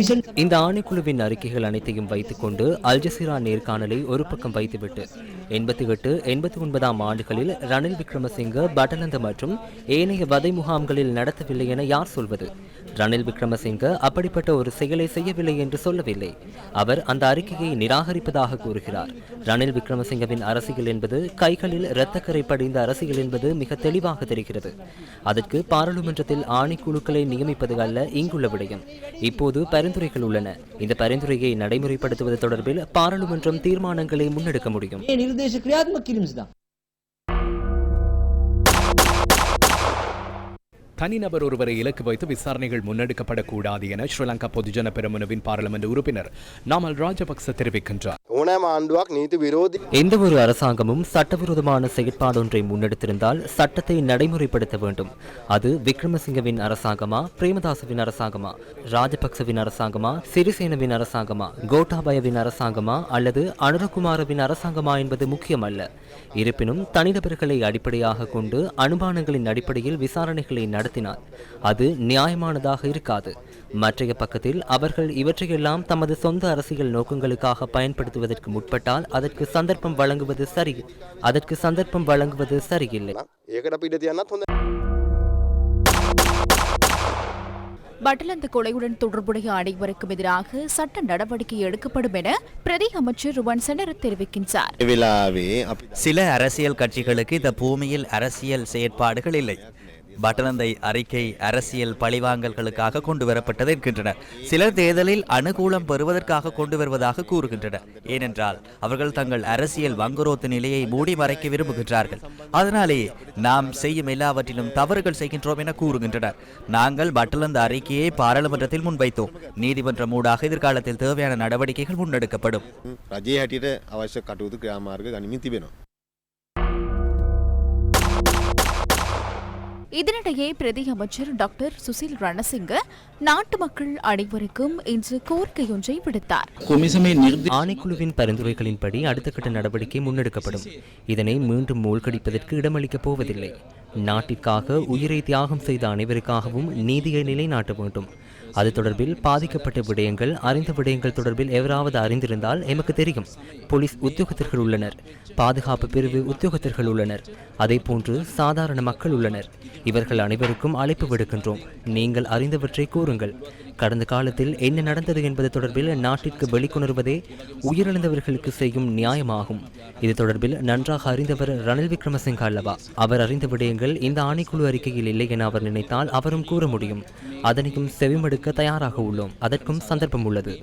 இந்த ஆணைக்குழுவின் அறிக்கைகள் அனைத்தையும் வைத்துக்கொண்டு அல்ஜசீரா நேர்காணலை ஒரு பக்கம் வைத்துவிட்டு எண்பத்தி எட்டு எண்பத்தி ஒன்பதாம் ஆண்டுகளில் ரணில் விக்ரமசிங்க பட்டலந்த மற்றும் ஏனைய வதை முகாம்களில் நடத்தவில்லை என யார் சொல்வது? ரணில் விக்ரமசிங்க அப்படிப்பட்ட ஒரு செயலை செய்யவில்லை என்று சொல்லவில்லை. அவர் அந்த அறிக்கையை நிராகரிப்பதாக கூறுகிறார். ரணில் விக்ரமசிங்கவின் அரசியல் என்பது கைகளில் இரத்தக்கரை படிந்த அரசியல் என்பது மிக தெளிவாக தெரிகிறது. அதற்கு பாராளுமன்றத்தில் ஆணைக்குழுக்களை நியமிப்பது அல்ல இங்குள்ள விடயம். இப்போது பரிந்துரைகள் உள்ளன. இந்த பரிந்துரையை நடைமுறைப்படுத்துவது தொடர்பில் பாராளுமன்றம் தீர்மானங்களை முன்னெடுக்க முடியும். தனிநபர் ஒருவரை இலக்கு வைத்து விசாரணைகள் முன்னெடுக்கப்படக்கூடாது என ஸ்ரீலங்கா பொதுஜன பெருமனுவின் பாராளுமன்ற உறுப்பினர் நாமல் ராஜபக்ச தெரிவிக்கின்றார். எந்த ஒரு அரசாங்கமும் சட்டவிரோதமான செயற்பாடு ஒன்றை முன்னெடுத்திருந்தால் சட்டத்தை நடைமுறைப்படுத்த வேண்டும். அது விக்ரமசிங்கவின் அரசாங்கமா பிரேமதாசவின் அரசாங்கமா ராஜபக்சவின் அரசாங்கமா சிறிசேனவின் அரசாங்கமா கோட்டாபயவின் அரசாங்கமா அல்லது அனுரகுமாரவின் அரசாங்கமா என்பது முக்கியமல்ல. இருப்பினும் தனிநபர்களை அடிப்படையாக கொண்டு அனுமானங்களின் அடிப்படையில் விசாரணைகளை நட நடத்தினார். அது நியாயமானதாக இருக்காது. மற்றைய பக்கத்தில் அவர்கள் இவற்றையெல்லாம் தமது சொந்த அரசியல் நோக்கங்களுக்காக பயன்படுத்துவதற்கு முற்பட்டால் அதற்கு சந்தர்ப்பம் வழங்குவது சரி அதற்கு சந்தர்ப்பம் வழங்குவது சரியில்லை. பட்டலந்த கொலையுடன் தொடர்புடைய அனைவருக்கும் எதிராக சட்ட நடவடிக்கை எடுக்கப்படும் என பிரதி அமைச்சர் ருவன் செனர் தெரிவிக்கின்றார். சில அரசியல் கட்சிகளுக்கு இந்த பூமியில் அரசியல் செயற்பாடுகள் இல்லை. பட்டலந்தை அறிக்கை அரசியல் பழிவாங்கல்களுக்காக கொண்டு வரப்பட்டது என்கின்றனர் சிலர் தேர்தலில் அனுகூலம் பெறுவதற்காக கொண்டு வருவதாக கூறுகின்றனர். ஏனென்றால் அவர்கள் தங்கள் அரசியல் வங்குரோத்து நிலையை மூடி மறைக்க விரும்புகின்றார்கள். அதனாலேயே நாம் செய்யும் எல்லாவற்றிலும் தவறுகள் செய்கின்றோம் என கூறுகின்றனர். நாங்கள் பட்டலந்த அறிக்கையை பாராளுமன்றத்தில் முன்வைத்தோம். நீதிமன்றம் ஊடாக எதிர்காலத்தில் தேவையான நடவடிக்கைகள் முன்னெடுக்கப்படும். இதனிடையே பிரதி அமைச்சர் டாக்டர் சுசில் ரணசிங்க நாட்டு மக்கள் அனைவருக்கும் இன்று கோரிக்கையொன்றை விடுத்தார். ஆணைக்குழுவின் பரிந்துரைகளின்படி அடுத்த கட்ட நடவடிக்கை முன்னெடுக்கப்படும். இதனை மீண்டும் மூழ்கடிப்பதற்கு இடமளிக்கப் போவதில்லை. நாட்டிற்காக உயிரை தியாகம் செய்த அனைவருக்காகவும் நீதியை நிலைநாட்ட வேண்டும். அது தொடர்பில் பாதிக்கப்பட்ட விடயங்கள் அறிந்த விடயங்கள் தொடர்பில் எவராவது அறிந்திருந்தால் எமக்கு தெரியும். போலீஸ் உத்தியோகத்தர்கள் உள்ளனர். பாதுகாப்பு பிரிவு உத்தியோகத்தர்கள் உள்ளனர். அதே போன்று சாதாரண மக்கள் உள்ளனர். இவர்கள் அனைவருக்கும் அழைப்பு விடுக்கின்றோம். நீங்கள் அறிந்தவற்றை கூறுங்கள். கடந்த காலத்தில் என்ன நடந்தது என்பது தொடர்பில் நாட்டிற்கு வெளிக்கொணர்வதே உயிரிழந்தவர்களுக்கு செய்யும் நியாயமாகும். இது தொடர்பில் நன்றாக அறிந்தவர் ரணில் விக்ரமசிங்க அல்லவா அவர் அறிந்த விடயங்கள் இந்த ஆணைக்குழு அறிக்கையில் இல்லை என அவர் நினைத்தால் அவரும் கூற முடியும். அதனையும் செவிமடுக்க தயாராக உள்ளோம். அதற்கும் சந்தர்ப்பம் உள்ளது.